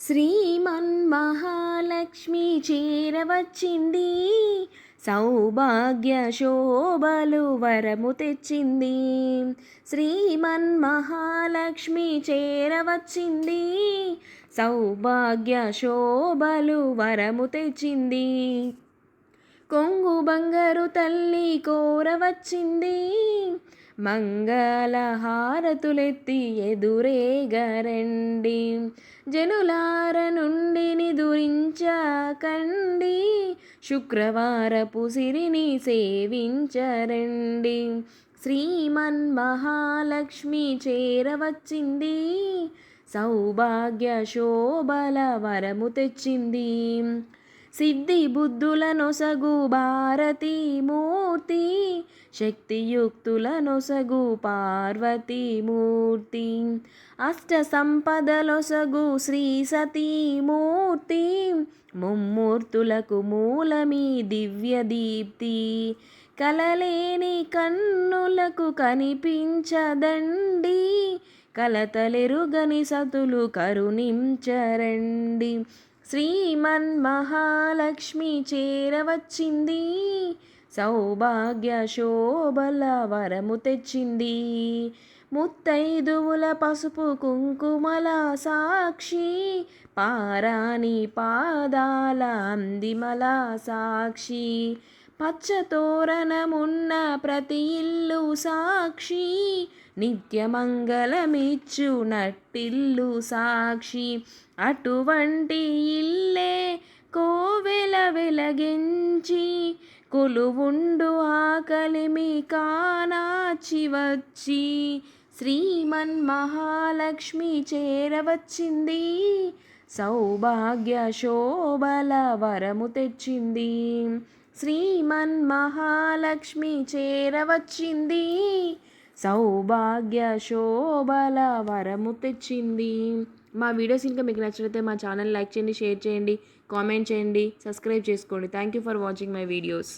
శ్రీమన్మహాలక్ష్మి చేరవచ్చింది. సౌభాగ్య శోభలు వరము తెచ్చింది. శ్రీమన్మహాలక్ష్మి చేరవచ్చింది. సౌభాగ్య శోభలు వరము తెచ్చింది. కొంగు బంగారు తల్లి కోరవచ్చింది. మంగళ హారతులెత్తి ఎదురేగరండి. జనులార నుండి నిదురించకండి శుక్రవారపు సిరిని సేవించరండి. శ్రీమన్మహాలక్ష్మి చేరవచ్చింది. సౌభాగ్య శోభల వరము తెచ్చింది. సిద్ధి బుద్ధుల నొసగు భారతీ మూర్తి శక్తియుక్తులనొసగు పార్వతీమూర్తి. అష్ట సంపదలొసగు శ్రీ సతీమూర్తి. ముమ్మూర్తులకు మూలమీ దివ్య దీప్తి కలలేని కన్నులకు కనిపించదండి. కలతలెరుగని సతులు కరుణించరండి. శ్రీమన్ మహాలక్ష్మి చేరవచ్చింది. సౌభాగ్య శోభల వరము తెచ్చింది ముత్తైదువుల పసుపు కుంకుమల సాక్షి పారాణి పాదాల అందిమల సాక్షి పచ్చతోరణమున్న ప్రతి ఇల్లు సాక్షి నిత్యమంగళమిచ్చు నట్టిల్లు సాక్షి. అటువంటి ఇల్లే కోవెల వెలగించి కొలువుండు ఆకలిమి కానాచి వచ్చి. శ్రీమన్మహాలక్ష్మి చేరవచ్చింది సౌభాగ్య శోభల వరము తెచ్చింది. శ్రీమన్ మహాలక్ష్మి చేరవచ్చింది సౌభాగ్య శోభల వరము తెచ్చింది. మా వీడియోస్ ఇంకా మీకు నచ్చినట్లయితే మా ఛానల్ లైక్ చేయండి షేర్ చేయండి కామెంట్ చేయండి సబ్స్క్రైబ్ చేసుకోండి. Thank you for watching my videos